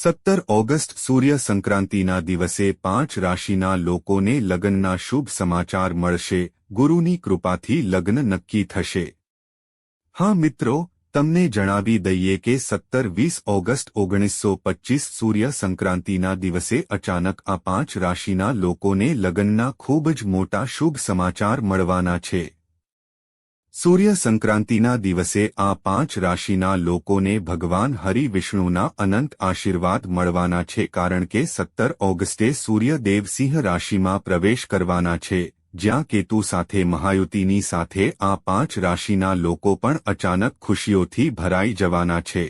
સત્તર ઓગસ્ટ સૂર્ય સંક્રાંતિના દિવસે પાંચ રાશિના લોકોને લગ્નના શુભ સમાચાર મળશે ગુરુની કૃપાથી લગ્ન નક્કી થશે હા મિત્રો તમને જણાવી દઈએ કે સત્તર વીસ ઓગસ્ટ ઓગણીસો પચ્ચીસ સૂર્ય સંક્રાંતિના દિવસે અચાનક આ પાંચ રાશિના લોકોને લગ્નના ખૂબ જ મોટા શુભ સમાચાર મળવાના છે સૂર્ય સંક્રાંતિના દિવસે આ પાંચ રાશિના લોકોને ભગવાન હરિ વિષ્ણુના અનંત આશીર્વાદ મળવાના છે કારણ કે સત્તર ઓગસ્ટે સૂર્યદેવ સિંહ રાશિમાં પ્રવેશ કરવાના છે. જ્યાં કેતુ સાથે મહાયુતિની સાથે આ પાંચ રાશિના લોકો પણ અચાનક ખુશીઓથી ભરાઈ જવાના છે.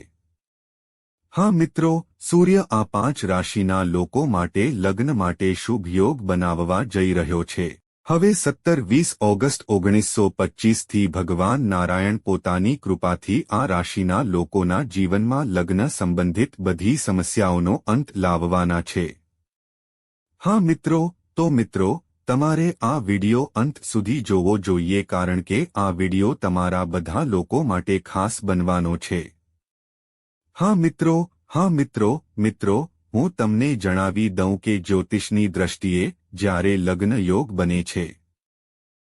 હા મિત્રો, સૂર્ય આ પાંચ રાશિના લોકો માટે લગ્ન માટે શુભ યોગ બનાવવા જઈ રહ્યો છે. હવે સત્તર વીસ ઓગસ્ટ ઓગણીસો પચ્ચીસથી ભગવાન નારાયણ પોતાની કૃપાથી આ રાશિના લોકોના જીવનમાં લગ્ન સંબંધિત બધી સમસ્યાઓનો અંત લાવવાના છે. હા મિત્રો, તો મિત્રો, તમારે આ વિડિયો અંત સુધી જોવો જોઈએ કારણ કે આ વિડિયો તમારા બધા લોકો માટે ખાસ બનવાનો છે. હા મિત્રો હા મિત્રો મિત્રો, હું તમને જણાવી દઉં કે જ્યોતિષની દ્રષ્ટિએ જ્યારે લગ્ન યોગ બને છે.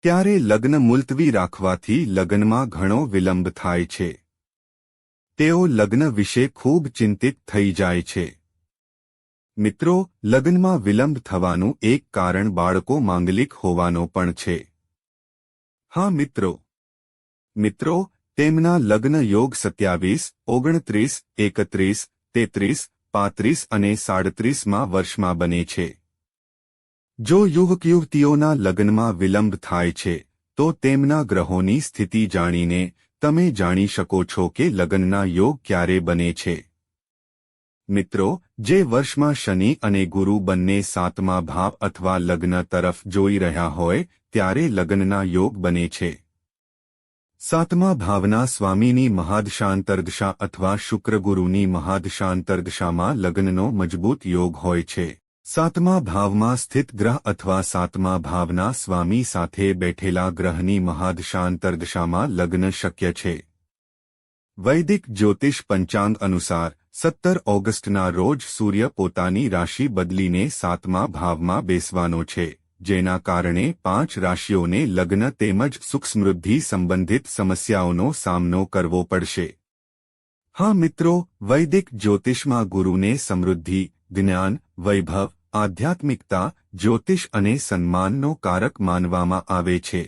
ત્યારે લગ્ન મુલતવી રાખવાથી લગ્નમાં ઘણો વિલંબ થાય છે. તેઓ લગ્ન વિશે ખૂબ ચિંતિત થઈ જાય છે. મિત્રો, લગ્નમાં વિલંબ થવાનું એક કારણ બાળકો માંગલિક હોવાનો પણ છે. હા, મિત્રો. મિત્રો, તેમના લગ્ન યોગ સત્યાવીસ, ઓગણત્રીસ, એકત્રીસ, તેત્રીસ, પાંત્રીસ અને સાડત્રીસમાં વર્ષમાં બને છે. જો યુવક યુવતીઓના લગ્નમાં વિલંબ થાય છે, તો તેમના ગ્રહોની સ્થિતિ જાણીને તમે જાણી શકો છો કે લગ્નના યોગ ક્યારે બને છે. મિત્રો, જે વર્ષમાં શનિ અને ગુરુ બંને સાતમા ભાવ અથવા લગ્ન તરફ જોઈ રહ્યા હોય, ત્યારે લગ્નના યોગ બને છે. સાતમા ભાવના સ્વામીની મહાદશાંતર્દશા અથવા શુક્રગુરુની મહાદશાંતર્દશામાં લગ્નનો મજબૂત યોગ હોય છે. સાતમા ભાવમાં સ્થિત ગ્રહ અથવા સાતમા ભાવના સ્વામી સાથે બેઠેલા ગ્રહની મહાદશાંતર્દશામાં લગ્ન શક્ય છે. વૈદિક જ્યોતિષ પંચાંગ અનુસાર, સત્તર ઓગસ્ટના રોજ સૂર્ય પોતાની રાશિ બદલીને સાતમા ભાવમાં બેસવાનો છે, જેના કારણે પાંચ રાશિઓને લગ્ન તેમજ સુખ સમૃદ્ધિ સંબંધિત સમસ્યાઓનો સામનો કરવો પડશે. હા મિત્રો, વૈદિક જ્યોતિષમાં ગુરુને સમૃદ્ધિ જ્ઞાન, વૈભવ, આધ્યાત્મિકતા, જ્યોતિષ અને સન્માનનો કારક માનવામાં આવે છે.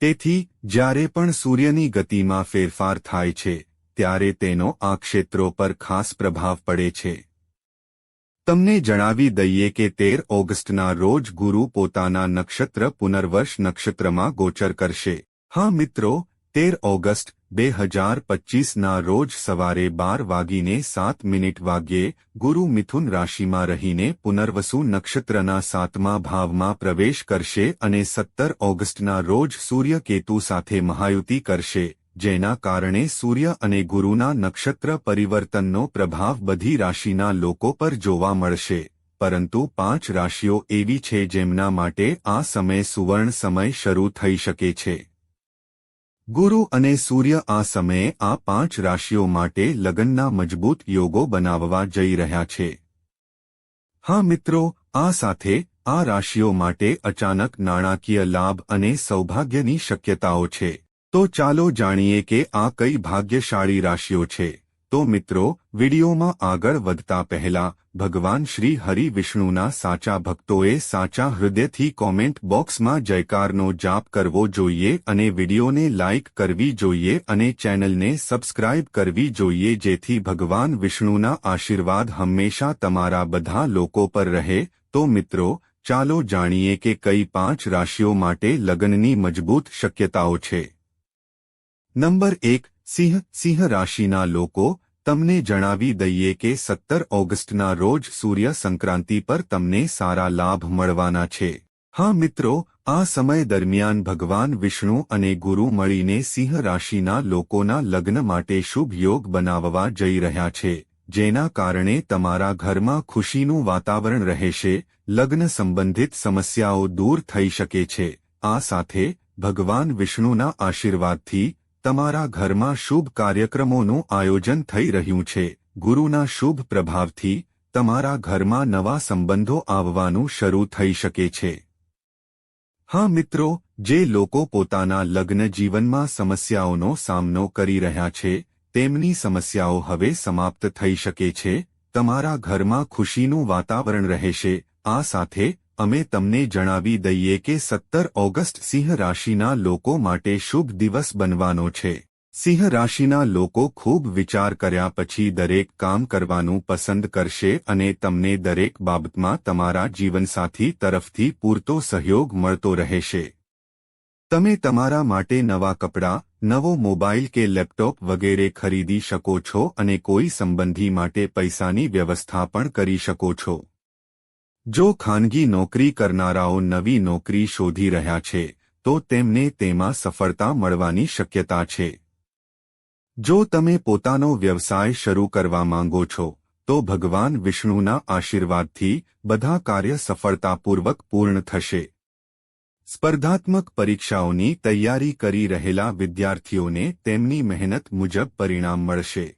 તેથી, જ્યારે પણ સૂર્યની ગતિમાં ફેરફાર થાય છે, ત્યારે તેનો આ ક્ષેત્રો પર ખાસ પ્રભાવ પડે છે. તમને જણાવી દઈએ કે તેર ઓગસ્ટના રોજ ગુરુ પોતાના નક્ષત્ર પુનર્વર્ષ નક્ષત્રમાં ગોચર કરશે. હા મિત્રો, તેર ઓગસ્ટ બે હજાર પચ્ચીસના રોજ સવારે બાર વાગીને સાત મિનિટ વાગ્યે ગુરુ મિથુન રાશિમાં રહીને પુનર્વસુ નક્ષત્રના સાતમા ભાવમાં પ્રવેશ કરશે અને સત્તર ઓગસ્ટના રોજ સૂર્ય કેતુ સાથે મહાયુતિ કરશે, જેના કારણે સૂર્ય અને ગુરુના નક્ષત્ર પરિવર્તનનો પ્રભાવ બધી રાશિના લોકો પર જોવા મળશે. પરંતુ પાંચ રાશિઓ એવી છે જેમના માટે આ સમય સુવર્ણ સમય શરૂ થઈ શકે છે. ગુરુ અને સૂર્ય આ સમયે આ પાંચ રાશિઓ માટે લગ્નના મજબૂત યોગો બનાવવા જઈ રહ્યા છે. હા મિત્રો, આ સાથે આ રાશિઓ માટે અચાનક નાણાકીય લાભ અને સૌભાગ્યની શક્યતાઓ છે. તો ચાલો જાણીએ કે આ કઈ ભાગ્યશાળી રાશિઓ છે. તો મિત્રો, વિડીયોમાં આગળ વધતા પહેલા, ભગવાન શ્રી હરિ વિષ્ણુના સાચા ભક્તોએ સાચા હૃદયથી કોમેન્ટ બોક્સમાં જયકારનો જાપ કરવો જોઈએ અને વિડીયોને લાઇક કરવી જોઈએ અને ચેનલને સબસ્ક્રાઇબ કરવી જોઈએ જેથી ભગવાન વિષ્ણુના આશીર્વાદ હંમેશા તમારા બધા લોકો પર રહે. તો મિત્રો, ચાલો જાણીએ કે કઈ પાંચ રાશિઓ માટે લગ્નની મજબૂત શક્યતાઓ છે. નંબર એક સિંહ સિંહ રાશિના લોકો, તમને જણાવી દઈએ કે સત્તર ઓગસ્ટના રોજ સૂર્ય સંક્રાંતિ પર તમને સારા લાભ મળવાના છે. હા મિત્રો, આ સમય દરમિયાન ભગવાન વિષ્ણુ અને ગુરુ મળીને સિંહ રાશિના લોકોના લગ્ન માટે શુભ યોગ બનાવવા જઈ રહ્યા છે, જેના કારણે તમારા ઘરમાં ખુશીનું વાતાવરણ રહેશે, લગ્ન સંબંધિત સમસ્યાઓ દૂર થઈ શકે છે. આ સાથે ભગવાન વિષ્ણુના આશીર્વાદથી તમારા ઘરમાં શુભ કાર્યક્રમોનું આયોજન થઈ રહ્યું છે. ગુરુના શુભ પ્રભાવથી તમારા ઘરમાં નવા સંબંધો આવવાનું શરૂ થઈ શકે છે. હા મિત્રો, જે લોકો પોતાના લગ્ન જીવનમાં સમસ્યાઓનો સામનો કરી રહ્યા છે, તેમની સમસ્યાઓ હવે સમાપ્ત થઈ શકે છે. તમારા ઘરમાં ખુશીનું વાતાવરણ રહેશે. આ સાથે અમે તમને જણાવી દઈએ કે સત્તર ઓગસ્ટ સિંહ રાશિના લોકો માટે શુભ દિવસ બનવાનો છે. સિંહ રાશિના લોકો ખૂબ વિચાર કર્યા પછી દરેક કામ કરવાનું પસંદ કરશે અને તમને દરેક બાબતમાં તમારા જીવનસાથી તરફથી પૂરતો સહયોગ મળતો રહેશે. તમે તમારા માટે નવા કપડાં, નવો મોબાઈલ કે લેપટોપ વગેરે ખરીદી શકો છો અને કોઈ સંબંધી માટે પૈસાની વ્યવસ્થા પણ કરી શકો છો. જો ખાનગી નોકરી કરનારાઓ નવી નોકરી શોધી રહ્યા છે, તો તેમને તેમાં સફળતા મળવાની શક્યતા છે. જો તમે પોતાનો વ્યવસાય શરૂ કરવા માંગો છો, તો ભગવાન વિષ્ણુના આશીર્વાદથી બધા કાર્ય સફળતાપૂર્વક પૂર્ણ થશે. સ્પર્ધાત્મક પરીક્ષાઓની તૈયારી કરી રહેલા વિદ્યાર્થીઓને તેમની મહેનત મુજબ પરિણામ મળશે.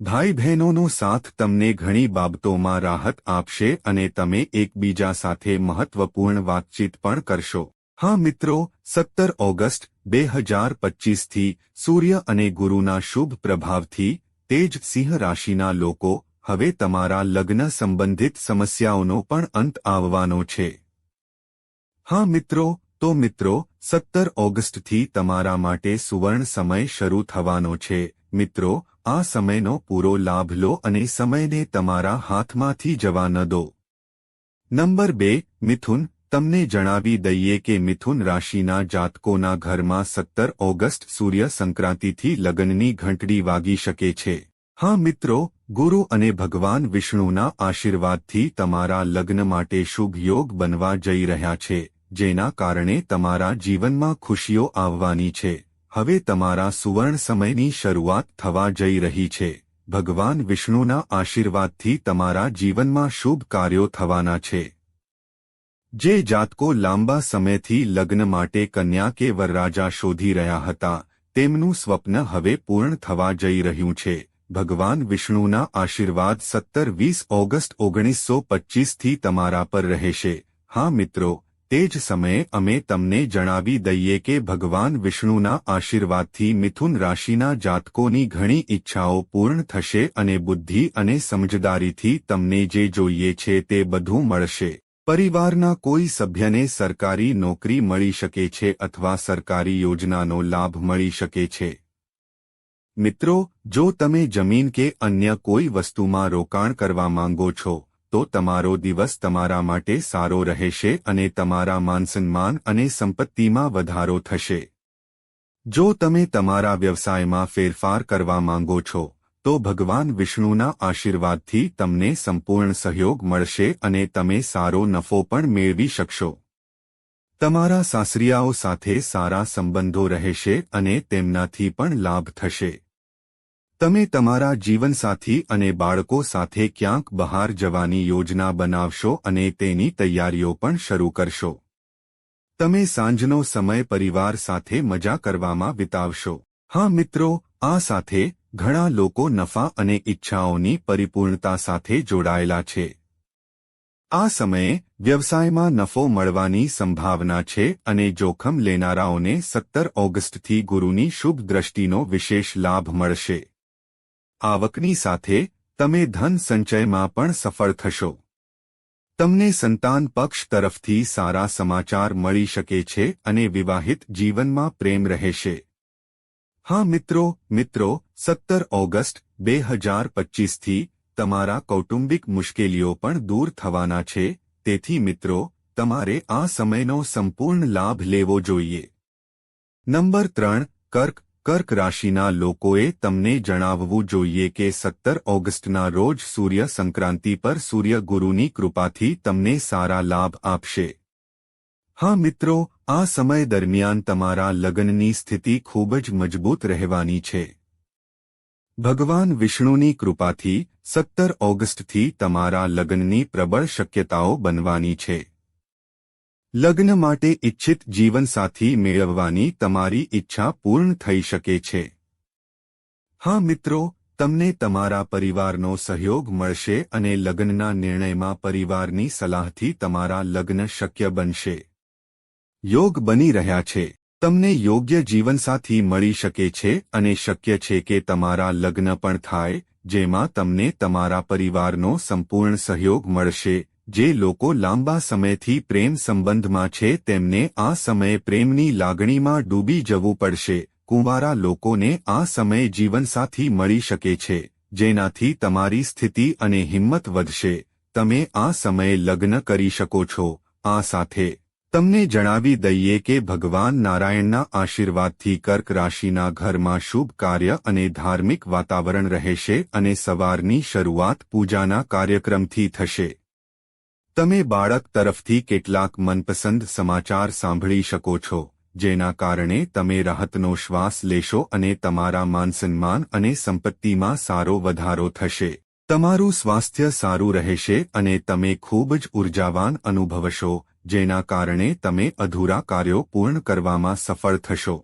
ભાઈ બહેનોનો સાથ તમને ઘણી બાબતોમાં રાહત આપશે અને તમે એકબીજા સાથે મહત્વપૂર્ણ વાતચીત પણ કરશો. હા મિત્રો, સત્તર ઓગસ્ટ બે હજાર પચ્ચીસથી સૂર્ય અને ગુરુના શુભ પ્રભાવથી તેજ સિંહ રાશિના લોકો હવે તમારા લગ્ન સંબંધિત સમસ્યાઓનો પણ અંત આવવાનો છે. હા મિત્રો, તો મિત્રો, સત્તર ઓગસ્ટથી તમારા માટે સુવર્ણ સમય શરૂ થવાનો છે. મિત્રો આ સમયનો પૂરો લાભ લો અને સમયને તમારા હાથમાંથી જવા ન દો. નંબર બે, મિથુન, તમને જણાવી દઈએ કે મિથુન રાશિના જાતકોના ઘરમાં સત્તર ઓગસ્ટ સૂર્ય સંક્રાંતિથી લગ્નની ઘંટડી વાગી શકે છે. હા મિત્રો, ગુરુ અને ભગવાન વિષ્ણુના આશીર્વાદથી તમારા લગ્ન માટે શુભ યોગ બનવા જઈ રહ્યા છે, જેના કારણે તમારા જીવનમાં ખુશીઓ આવવાની છે. હવે તમારા સુવર્ણ સમયની શરૂઆત થવા જઈ રહી છે. ભગવાન વિષ્ણુના આશીર્વાદથી તમારા જીવનમાં શુભ કાર્યો થવાના છે. જે જાતકો લાંબા સમયથી લગ્ન માટે કન્યા કે વરરાજા શોધી રહ્યા હતા, તેમનું સ્વપ્ન હવે પૂર્ણ થવા જઈ રહ્યું છે. ભગવાન વિષ્ણુના આશીર્વાદ સત્તર વીસ ઓગસ્ટ ઓગણીસો પચ્ચીસથી તમારા પર રહેશે. હા મિત્રો તે જ સમયે અમે તમને જણાવી દઈએ કે ભગવાન વિષ્ણુના આશીર્વાદથી મિથુન રાશિના જાતકોની ઘણી ઈચ્છાઓ પૂર્ણ થશે અને બુદ્ધિ અને સમજદારીથી તમને જે જોઈએ છે તે બધું મળશે. પરિવારના કોઈ સભ્યને સરકારી નોકરી મળી શકે છે અથવા સરકારી યોજનાનો લાભ મળી શકે છે. મિત્રો, જો તમે જમીન કે અન્ય કોઈ વસ્તુમાં રોકાણ કરવા માંગો છો તો તમારો દિવસ તમારા માટે સારો રહેશે અને તમારા માનસન્માન અને સંપત્તિમાં વધારો થશે. જો તમે તમારા વ્યવસાયમાં ફેરફાર કરવા માંગો છો, તો ભગવાન વિષ્ણુના આશીર્વાદથી તમને સંપૂર્ણ સહયોગ મળશે અને તમે સારો નફો પણ મેળવી શકશો. તમારા સાસરિયાઓ સાથે સારા સંબંધો રહેશે અને તેમનાથી પણ લાભ થશે. તમે તમારા જીવનસાથી અને બાળકો સાથે ક્યાંક બહાર જવાની યોજના બનાવશો અને તેની તૈયારીઓ પણ શરૂ કરશો. તમે સાંજનો સમય પરિવાર સાથે મજા કરવામાં વિતાવશો. હા મિત્રો, આ સાથે ઘણા લોકો નફા અને ઈચ્છાઓની પરિપૂર્ણતા સાથે જોડાયેલા છે. આ સમયે વ્યવસાયમાં નફો મળવાની સંભાવના છે અને જોખમ લેનારાઓને સત્તર ઓગસ્ટથી ગુરુની શુભ દ્રષ્ટિનો વિશેષ લાભ મળશે. આવકની સાથે તમે ધન સંચયમાં પણ સફળ થશો. તમને સંતાન પક્ષ તરફથી સારા સમાચાર મળી શકે છે અને વિવાહિત જીવનમાં પ્રેમ રહેશે. હા મિત્રો મિત્રો, સત્તર ઓગસ્ટ બે હજાર પચ્ચીસથી તમારા કૌટુંબિક મુશ્કેલીઓ પણ દૂર થવાના છે, તેથી મિત્રો, તમારે આ સમયનો સંપૂર્ણ લાભ લેવો જોઈએ. નંબર ત્રણ, કર્ક કર્ક રાશિના લોકોએ તમને જણાવવું જોઈએ કે સત્તર ઓગસ્ટના રોજ સૂર્ય સંક્રાંતિ પર સૂર્ય ગુરુની કૃપાથી તમને સારા લાભ આપશે. હા મિત્રો, આ સમય દરમિયાન તમારા લગ્નની સ્થિતિ ખૂબ જ મજબૂત રહેવાની છે. ભગવાન વિષ્ણુની કૃપાથી સત્તર ઓગસ્ટથી તમારા લગ્નની પ્રબળ શક્યતાઓ બનવાની છે. લગ્ન માટે ઇચ્છિત જીવનસાથી મેળવવાની તમારી ઈચ્છા પૂર્ણ થઈ શકે છે. હા મિત્રો, તમને તમારા પરિવારનો સહયોગ મળશે અને લગ્નના નિર્ણયમાં પરિવારની સલાહથી તમારા લગ્ન શક્ય બનશે. યોગ બની રહ્યા છે. તમને યોગ્ય જીવનસાથી મળી શકે છે અને શક્ય છે કે તમારા લગ્ન પણ થાય, જેમાં તમને તમારા પરિવારનો સંપૂર્ણ સહયોગ મળશે. જે લોકો લાંબા સમયથી પ્રેમ સંબંધમાં છે તેમને આ સમયે પ્રેમની લાગણીમાં ડૂબી જવું પડશે. કુંવારા લોકોને આ સમયે જીવનસાથી મળી શકે છે, જેનાથી તમારી સ્થિતિ અને હિંમત વધશે. તમે આ સમયે લગ્ન કરી શકો છો. આ સાથે તમને જણાવી દઈએ કે ભગવાન નારાયણના આશીર્વાદથી કર્ક રાશિના ઘરમાં શુભ કાર્ય અને ધાર્મિક વાતાવરણ રહેશે અને સવારની શરૂઆત પૂજાના કાર્યક્રમથી થશે. તમે બાળક તરફથી કેટલાક મનપસંદ સમાચાર સાંભળી શકો છો, જેના કારણે તમે રાહતનો શ્વાસ લેશો અને તમારા માનસન્માન અને સંપત્તિમાં સારો વધારો થશે. તમારું સ્વાસ્થ્ય સારું રહેશે અને તમે ખૂબ જ ઉર્જાવાન અનુભવશો, જેના કારણે તમે અધૂરા કાર્યો પૂર્ણ કરવામાં સફળ થશો.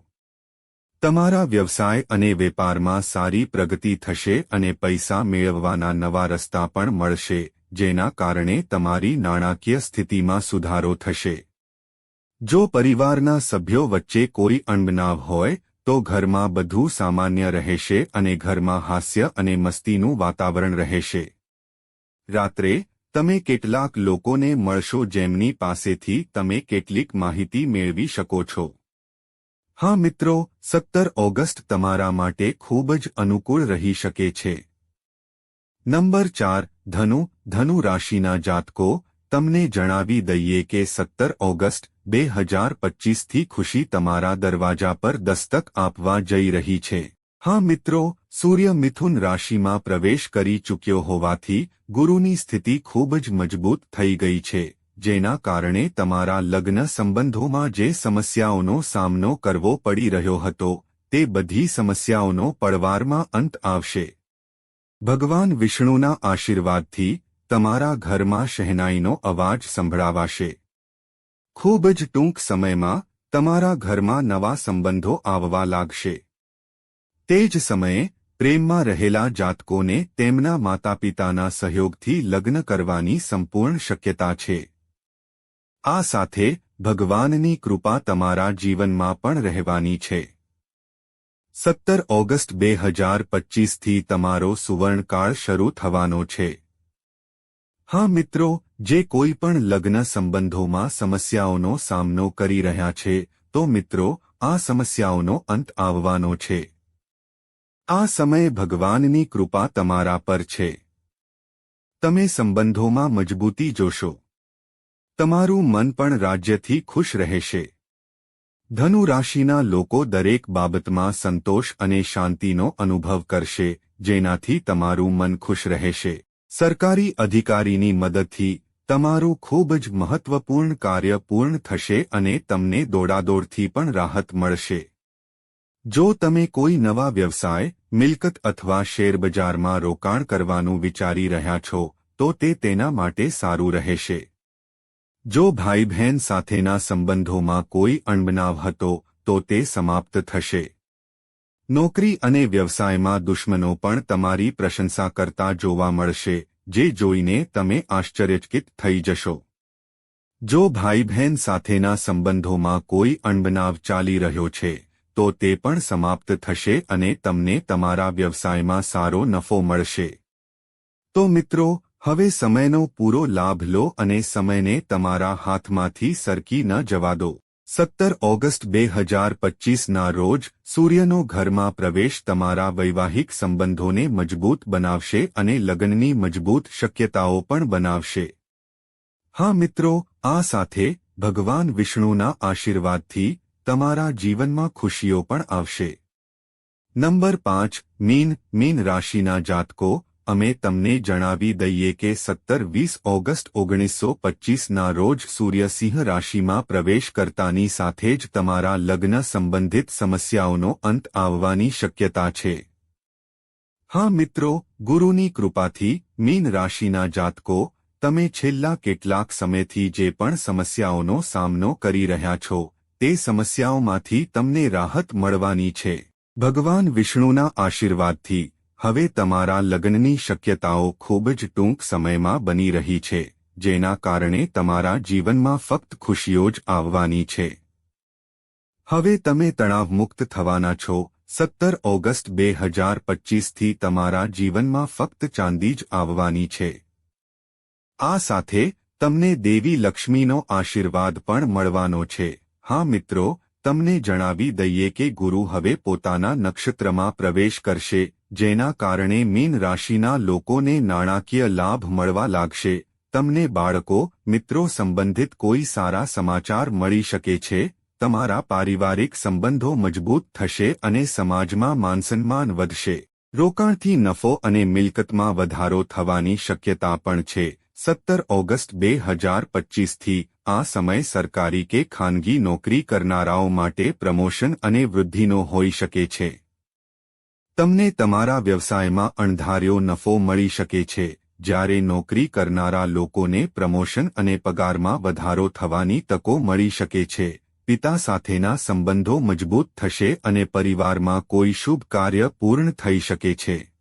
તમારા વ્યવસાય અને વેપારમાં સારી પ્રગતિ થશે અને પૈસા મેળવવાના નવા રસ્તા પણ મળશે. જેના કારણે તમારી નાણાકીય સ્થિતિમાં સુધારો થશે. જો પરિવારના સભ્યો વચ્ચે કોઈ અણબનાવ હોય, તો ઘરમાં બધું સામાન્ય રહેશે અને ઘરમાં હાસ્ય અને મસ્તીનું વાતાવરણ રહેશે. રાત્રે, તમે કેટલાક લોકોને મળશો જેમની પાસેથી તમે કેટલીક માહિતી મેળવી શકો છો. હા મિત્રો, સત્તર ઓગસ્ટ તમારા માટે ખૂબ જ અનુકૂળ રહી શકે છે. નંબર ચાર, ધનુ ધનુ રાશિના જાતકો, તમને જણાવી દઈએ કે સત્તર ઓગસ્ટ, બે હજાર પચ્ચીસથી ખુશી તમારા દરવાજા પર દસ્તક આપવા જઈ રહી છે. હા મિત્રો, સૂર્ય મિથુન રાશિમાં પ્રવેશ કરી ચૂક્યો હોવાથી, ગુરુની સ્થિતિ ખૂબ જ મજબૂત થઈ ગઈ છે, જેના કારણે તમારા લગ્ન સંબંધોમાં જે સમસ્યાઓનો સામનો કરવો પડી રહ્યો હતો, તે બધી સમસ્યાઓનો પડવારમાં અંત આવશે. ભગવાન વિષ્ણુના આશીર્વાદથી તમારા ઘરમાં શહેનાઈનો અવાજ સંભળાવાશે. ખૂબ જ ટૂંક સમયમાં તમારા ઘરમાં નવા સંબંધો આવવા લાગશે. તે જ સમયે પ્રેમમાં રહેલા જાતકોને તેમના માતાપિતાના સહયોગથી લગ્ન કરવાની સંપૂર્ણ શક્યતા છે. આ સાથે ભગવાનની કૃપા તમારા જીવનમાં પણ રહેવાની છે. સત્તર ઓગસ્ટ બે હજાર પચ્ચીસથી તમારો સુવર્ણકાળ શરૂ થવાનો છે. હા મિત્રો, જે કોઈ પણ લગ્ન સંબંધોમાં સમસ્યાઓનો સામનો કરી રહ્યા છે, તો મિત્રો, આ સમસ્યાઓનો અંત આવવાનો છે. આ સમય ભગવાનની કૃપા તમારા પર છે. તમે સંબંધોમાં મજબૂતી જોશો. તમારું મન પણ રાજ્યથી ખુશ રહેશે. ધનુ રાશિના લોકો દરેક બાબતમાં સંતોષ અને શાંતિનો અનુભવ કરશે, જેનાથી તમારું મન ખુશ રહેશે. સરકારી અધિકારીની મદદથી તમારું ખૂબ જ મહત્વપૂર્ણ કાર્ય પૂર્ણ થશે અને તમને દોડાદોડથી પણ રાહત મળશે. જો તમે કોઈ નવા વ્યવસાય, મિલકત અથવા શેરબજારમાં રોકાણ કરવાનું વિચારી રહ્યા છો, તો તે તેના માટે સારું રહેશે. જો ભાઈ બહેન સાથેના સંબંધોમાં કોઈ અણબનાવ હતો, તો તે સમાપ્ત થશે. નોકરી અને વ્યવસાયમાં દુશ્મનો પણ તમારી પ્રશંસા કરતા જોવા મળશે, જે જોઈને તમે આશ્ચર્યચકિત થઈ જશો. જો ભાઈ બહેન સાથેના સંબંધોમાં કોઈ અણબનાવ ચાલી રહ્યો છે, તો તે પણ સમાપ્ત થશે અને તમને તમારા વ્યવસાયમાં સારો નફો મળશે. તો મિત્રો હવે સમયનો પૂરો લાભ લો અને સમયને તમારા હાથમાંથી સરકી ન જવા દો. સત્તર ઓગસ્ટ બે હજાર પચ્ચીસના રોજ સૂર્યનો ઘરમાં પ્રવેશ તમારા વૈવાહિક સંબંધોને મજબૂત બનાવશે અને લગ્નની મજબૂત શક્યતાઓ પણ બનાવશે. હા મિત્રો, આ સાથે ભગવાન વિષ્ણુના આશીર્વાદથી તમારા જીવનમાં ખુશીઓ પણ આવશે. નંબર પાંચ, મીન મીન રાશિના જાતકો અમે તમને જણાવી દઈએ કે સત્તર વીસ ઓગસ્ટ ઓગણીસો પચ્ચીસના રોજ સૂર્યસિંહ રાશિમાં પ્રવેશ કરતાની સાથે જ તમારા લગ્ન સંબંધિત સમસ્યાઓનો અંત આવવાની શક્યતા છે. હા મિત્રો, ગુરુની કૃપાથી મીન રાશિના જાતકો, તમે છેલ્લા કેટલાક સમયથી જે પણ સમસ્યાઓનો સામનો કરી રહ્યા છો, તે સમસ્યાઓમાંથી તમને રાહત મળવાની છે. ભગવાન વિષ્ણુના આશીર્વાદથી હવે તમારા લગ્નની શક્યતાઓ ખૂબ જ ટૂંક સમયમાં બની રહી છે, જેના કારણે તમારા જીવનમાં ફક્ત ખુશીઓ જ આવવાની છે. હવે તમે તણાવમુક્ત થવાના છો. સત્તર ઓગસ્ટ બે હજાર પચીસથી તમારા જીવનમાં ફક્ત ચાંદી જ આવવાની છે. આ સાથે તમને દેવી લક્ષ્મીનો આશીર્વાદ પણ મળવાનો છે. હા મિત્રો તમને જણાવી દઈએ કે ગુરુ હવે પોતાના નક્ષત્રમાં પ્રવેશ કરશે, જેના કારણે મીન રાશિના લોકોને નાણાકીય લાભ મળવા લાગશે. તમને બાળકો, મિત્રો સંબંધિત કોઈ સારા સમાચાર મળી શકે છે? તમારા પારિવારિક સંબંધો મજબૂત થશે અને સમાજમાં માનસન્માન વધશે. રોકાણથી નફો અને મિલકતમાં વધારો થવાની શક્યતા પણ છે. સત્તર ઓગસ્ટ બે હજાર પચીસથી આ સમય સરકારી કે ખાનગી નોકરી કરનારાઓ માટે પ્રમોશન અને વૃદ્ધિનો હોઈ શકે છે. તમને તમારા વ્યવસાયમાં અણધાર્યો નફો મળી શકે છે, જ્યારે નોકરી કરનારા લોકોને પ્રમોશન અને પગારમાં વધારો થવાની તકો મળી શકે છે, પિતા સાથેના સંબંધો મજબૂત થશે અને પરિવારમાં કોઈ શુભ કાર્ય પૂર્ણ થઈ શકે છે.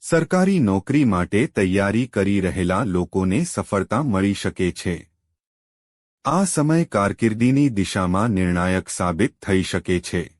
સરકારી નોકરી માટે તૈયારી કરી રહેલા લોકોને સફળતા મળી શકે છે. આ સમય કારકિર્દીની દિશામાં નિર્ણાયક સાબિત થઈ શકે છે.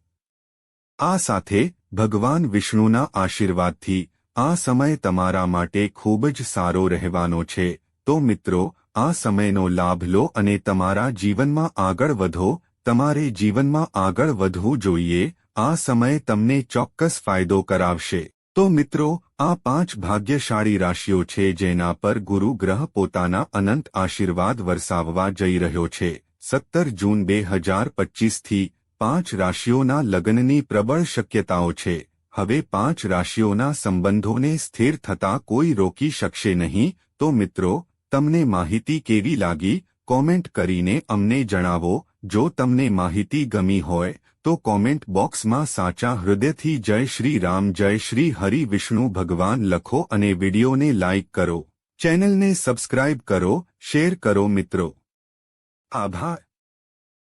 આ સાથે, ભગવાન વિષ્ણુના આશીર્વાદથી, આ સમય તમારા માટે ખૂબ જ સારો રહેવાનો છે. તો મિત્રો, આ સમયનો લાભ લો અને તમારા જીવનમાં આગળ વધો, તમારે જીવનમાં આગળ વધવું જોઈએ, આ સમય તમને ચોક્કસ ફાયદો કરાવશે. તો મિત્રો, આ પાંચ ભાગ્યશાળી રાશિઓ છે જેના પર ગુરુ ગ્રહ પોતાના અનંત આશીર્વાદ વરસાવવા જઈ રહ્યો છે. સત્તર જૂન બે હજાર પચીસથી પાંચ રાશિઓના લગ્નની પ્રબળ શક્યતાઓ છે. હવે પાંચ રાશિઓના સંબંધોને સ્થિર થતા કોઈ રોકી શકશે નહીં. તો મિત્રો, તમને માહિતી કેવી લાગી? કોમેન્ટ કરીને અમને જણાવો. જો તમને માહિતી ગમી હોય તો કોમેન્ટ બોક્સમાં સાચા હૃદયથી જય શ્રી રામ, જય શ્રી હરિ વિષ્ણુ ભગવાન લખો અને વિડીયોને લાઇક કરો. ચેનલને સબસ્ક્રાઇબ કરો, શેર કરો મિત્રો. આભાર.